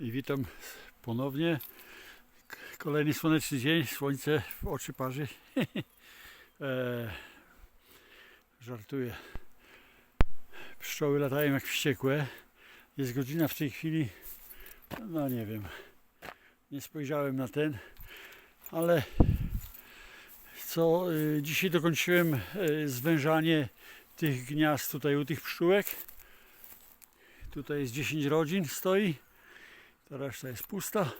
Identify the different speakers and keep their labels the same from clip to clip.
Speaker 1: i witam ponownie. Kolejny słoneczny dzień, słońce w oczy parzy. e, żartuję. Pszczoły latają jak wściekłe. Jest godzina w tej chwili, no nie wiem, nie spojrzałem na ten, ale co, y, dzisiaj dokończyłem y, zwężanie tych gniazd tutaj u tych pszczółek. Tutaj jest 10 rodzin stoi. Ta reszta jest pusta.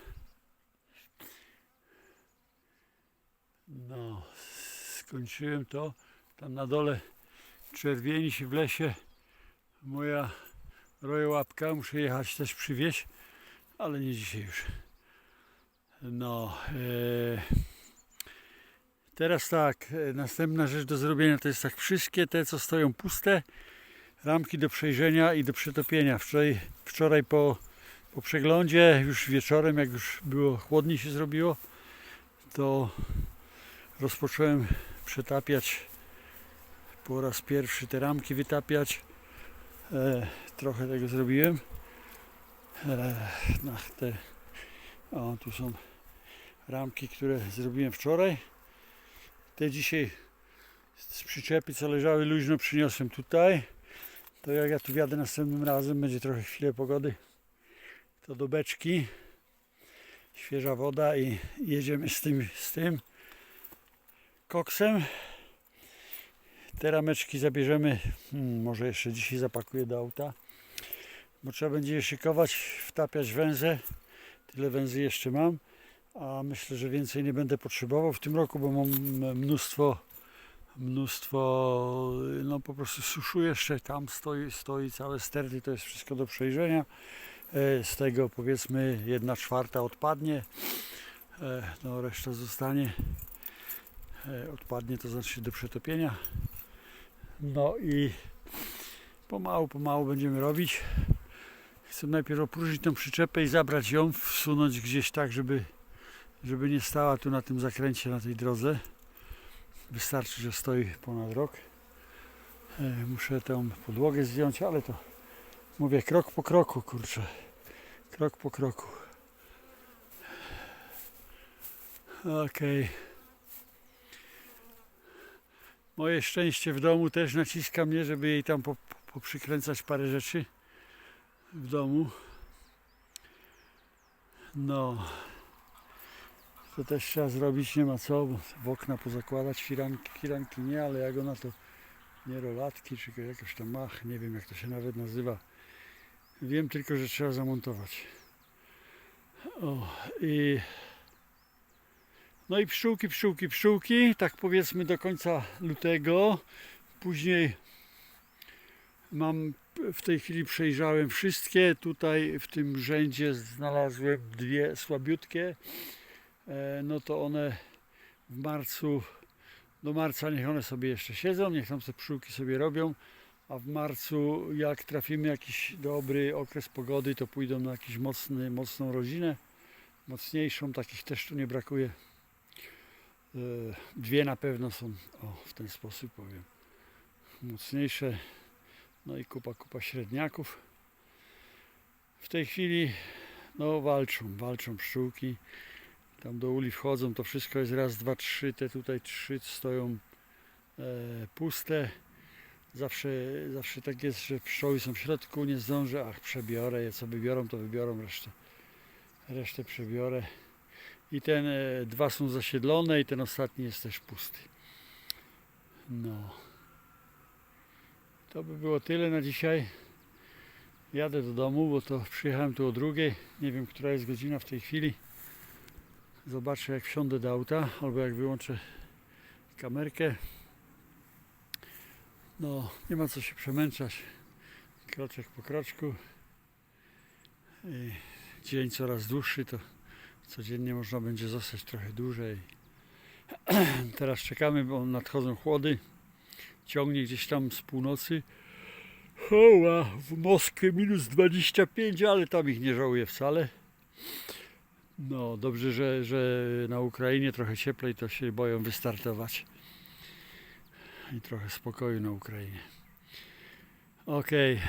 Speaker 1: No, skończyłem to. Tam na dole czerwieni się w lesie. Moja rojołapka. Muszę jechać też przywieźć, ale nie dzisiaj już. No, e, teraz tak, e, następna rzecz do zrobienia to jest tak, wszystkie te co stoją puste, ramki do przejrzenia i do przetopienia. Wczoraj, wczoraj po, po przeglądzie, już wieczorem, jak już było chłodniej się zrobiło, to rozpocząłem przetapiać po raz pierwszy te ramki wytapiać. E, trochę tego zrobiłem. E, no, te, o, tu są ramki, które zrobiłem wczoraj. Te dzisiaj z przyczepy, co leżały luźno, przyniosłem tutaj. To jak ja tu wjadę następnym razem, będzie trochę chwilę pogody, to do beczki, świeża woda i jedziemy z tym, z tym koksem. Te rameczki zabierzemy, hmm, może jeszcze dzisiaj zapakuję do auta, bo trzeba będzie je szykować, wtapiać węże. Tyle węzy jeszcze mam, a myślę, że więcej nie będę potrzebował w tym roku, bo mam mnóstwo mnóstwo, no po prostu suszu jeszcze, tam stoi, stoi całe sterty, to jest wszystko do przejrzenia. E, Z tego powiedzmy jedna czwarta odpadnie, E, no reszta zostanie, E, odpadnie to znaczy do przetopienia. No i pomału, pomału będziemy robić. Chcę najpierw opróżnić tą przyczepę i zabrać ją, wsunąć gdzieś tak, żeby, żeby nie stała tu na tym zakręcie, na tej drodze. Wystarczy, że stoi ponad rok. Muszę tę podłogę zdjąć, ale to mówię krok po kroku, kurczę. Krok po kroku. Okej. Moje szczęście w domu też naciska mnie, żeby jej tam po- poprzykręcać parę rzeczy w domu. No. To też trzeba zrobić, nie ma co, w okna pozakładać, firanki, firanki nie, ale jak ona to nie rolatki, czy jakoś tam mach, nie wiem jak to się nawet nazywa. Wiem tylko, że trzeba zamontować. O, i no i pszczółki, pszczółki, pszczółki, tak powiedzmy do końca lutego. Później mam w tej chwili przejrzałem wszystkie. Tutaj w tym rzędzie znalazłem dwie słabiutkie. E, No to one w marcu, do marca niech one sobie jeszcze siedzą, niech tam te pszczółki sobie robią. A w marcu, jak trafimy jakiś dobry okres pogody, to pójdą na jakiś mocny, mocną rodzinę. Mocniejszą, takich też tu nie brakuje. E, Dwie na pewno są, o, w ten sposób powiem. Mocniejsze, no i kupa, kupa średniaków. W tej chwili, no walczą, walczą pszczółki. Tam do uli wchodzą, to wszystko jest raz, dwa, trzy. Te tutaj trzy stoją e, puste. Zawsze, zawsze tak jest, że pszczoły są w środku, nie zdążę, ach przebiorę je, co wybiorą, to wybiorą resztę. Resztę przebiorę. I ten, e, dwa są zasiedlone i ten ostatni jest też pusty. No. To by było tyle na dzisiaj. Jadę do domu, bo to przyjechałem tu o drugiej. Nie wiem, która jest godzina w tej chwili. Zobaczę, jak wsiądę do auta, albo jak wyłączę kamerkę. No, nie ma co się przemęczać. Kroczek po kroczku. I dzień coraz dłuższy, to codziennie można będzie zostać trochę dłużej. Teraz czekamy, bo nadchodzą chłody. Ciągnie gdzieś tam z północy. Hoła, w Moskwie minus 25, ale tam ich nie żałuję wcale. No, dobrze, że, że na Ukrainie trochę cieplej, to się boją wystartować. I trochę spokoju na Ukrainie. Okej.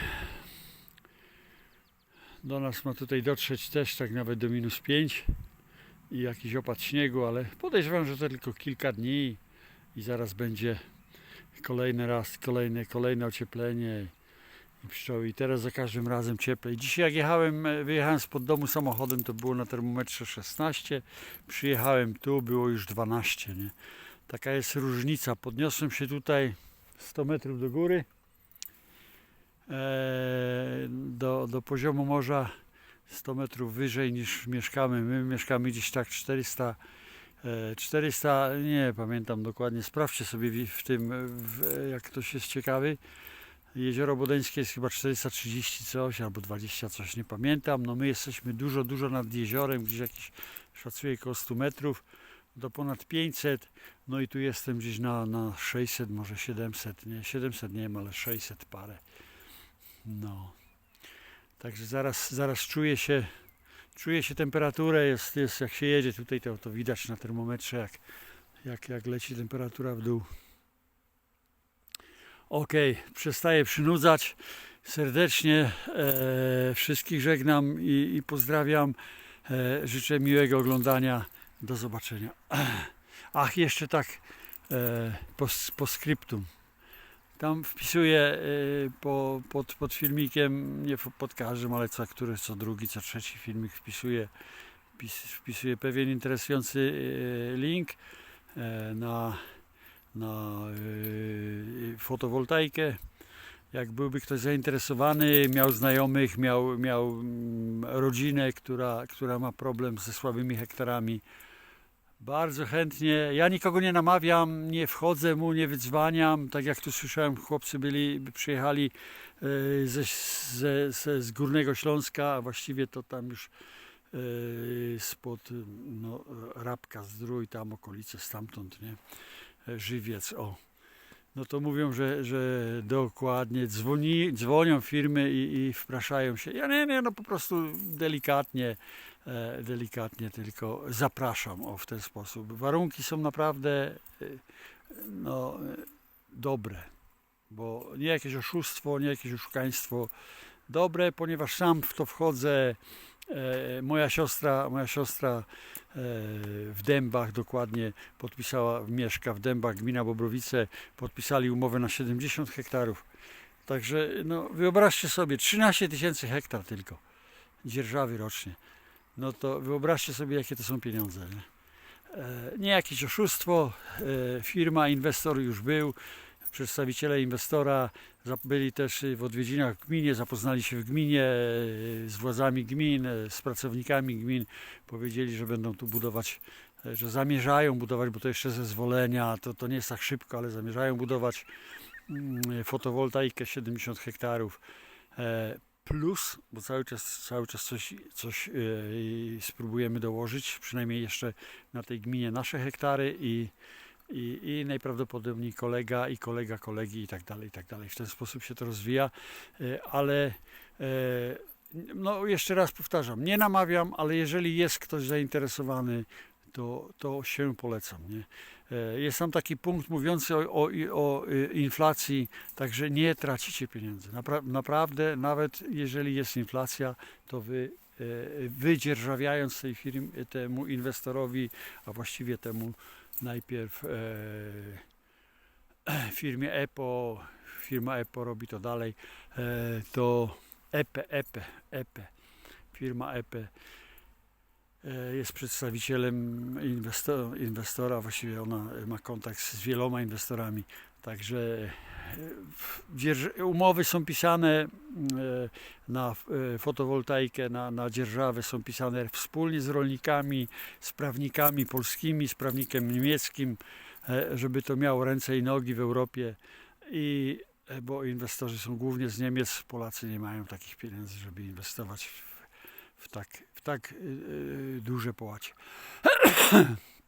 Speaker 1: Do nas ma tutaj dotrzeć też tak nawet do minus 5 i jakiś opad śniegu, ale podejrzewam, że to tylko kilka dni i zaraz będzie kolejny raz, kolejne, kolejne ocieplenie i pszczoły. I teraz za każdym razem cieplej. Dzisiaj jak jechałem, e, wyjechałem spod domu samochodem, to było na termometrze 16. Przyjechałem tu, było już 12. Nie? Taka jest różnica. Podniosłem się tutaj 100 metrów do góry. e, Do, do poziomu morza 100 metrów wyżej niż mieszkamy. My mieszkamy gdzieś tak 400 e, 400, nie pamiętam dokładnie, sprawdźcie sobie w- w tym, w, jak ktoś jest ciekawy. Jezioro Bodeńskie jest chyba 430 coś albo 20 coś, nie pamiętam. No my jesteśmy dużo, dużo nad jeziorem, gdzieś jakieś szacuję około 100 metrów do ponad 500. No i tu jestem gdzieś na, na 600, może 700, nie 700 nie wiem, ale 600 parę. No. Także zaraz, zaraz czuję się, czuję się temperaturę, jest, jest jak się jedzie tutaj, to, to widać na termometrze, jak, jak, jak leci temperatura w dół. Ok, przestaję przynudzać. Serdecznie e, wszystkich żegnam i, i pozdrawiam. E, życzę miłego oglądania. Do zobaczenia. Ach, jeszcze tak e, po, po skryptum. Tam wpisuję e, po, pod, pod filmikiem, nie pod każdym, ale co który, co drugi, co trzeci filmik wpisuję, wpis, wpisuję pewien interesujący e, link e, na, na e, fotowoltaikę. Jak byłby ktoś zainteresowany, miał znajomych, miał, miał mm, rodzinę, która, która ma problem ze słabymi hektarami, bardzo chętnie. Ja nikogo nie namawiam, nie wchodzę mu, nie wydzwaniam. Tak jak tu słyszałem, chłopcy byli, przyjechali e, ze, ze, ze, z Górnego Śląska, a właściwie to tam już e, spod no, Rabka, Zdrój, tam okolice stamtąd, nie? E, Żywiec, o. No to mówią, że, że dokładnie dzwoni, dzwonią firmy i, i wpraszają się. Ja nie, nie, no po prostu delikatnie, e, delikatnie tylko zapraszam o w ten sposób. Warunki są naprawdę e, no, e, dobre, bo nie jakieś oszustwo, nie jakieś oszukaństwo. Dobre, ponieważ sam w to wchodzę. E, moja siostra, moja siostra e, w Dębach dokładnie podpisała, mieszka w Dębach, gmina Bobrowice, podpisali umowę na 70 hektarów. Także no, wyobraźcie sobie, 13 tysięcy hektar tylko dzierżawy rocznie. No to wyobraźcie sobie, jakie to są pieniądze. Nie, e, nie jakieś oszustwo, firma, inwestor już był, przedstawiciele inwestora byli też w odwiedzinach w gminie, zapoznali się w gminie e, z władzami gmin, e, z pracownikami gmin. Powiedzieli, że będą tu budować, że zamierzają budować, bo to jeszcze zezwolenia, to, to nie jest tak szybko, ale zamierzają budować mm, fotowoltaikę 70 hektarów. e, Plus, bo cały czas, cały czas coś, coś i spróbujemy dołożyć, przynajmniej jeszcze na tej gminie nasze hektary i, i, i najprawdopodobniej kolega i kolega kolegi i tak dalej, i tak dalej. W ten sposób się to rozwija, e, ale e, no jeszcze raz powtarzam, nie namawiam, ale jeżeli jest ktoś zainteresowany, to, to się polecam. Nie? E, Jest tam taki punkt mówiący o, o, o inflacji, także nie tracicie pieniędzy. Napra naprawdę, nawet jeżeli jest inflacja, to wy wydzierżawiając tej firmie, temu inwestorowi, a właściwie temu najpierw e, firmie EPO, firma EPO robi to dalej, e, to EPE, EPE, EPE, firma EPE e, jest przedstawicielem inwestora, inwestora, właściwie ona ma kontakt z wieloma inwestorami, także e, umowy są pisane e, na e, fotowoltaikę, na, na dzierżawę są pisane wspólnie z rolnikami, z prawnikami polskimi, z prawnikiem niemieckim, żeby to miało ręce i nogi w Europie i bo inwestorzy są głównie z Niemiec, Polacy nie mają takich pieniędzy, żeby inwestować w, w tak, w tak e, duże połacie.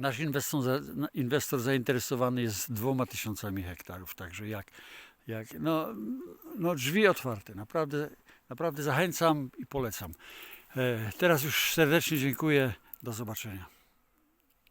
Speaker 1: Nasz inwestor, inwestor zainteresowany jest dwoma tysiącami hektarów, także jak, jak no, no drzwi otwarte, naprawdę, naprawdę zachęcam i polecam. E, Teraz już serdecznie dziękuję, do zobaczenia.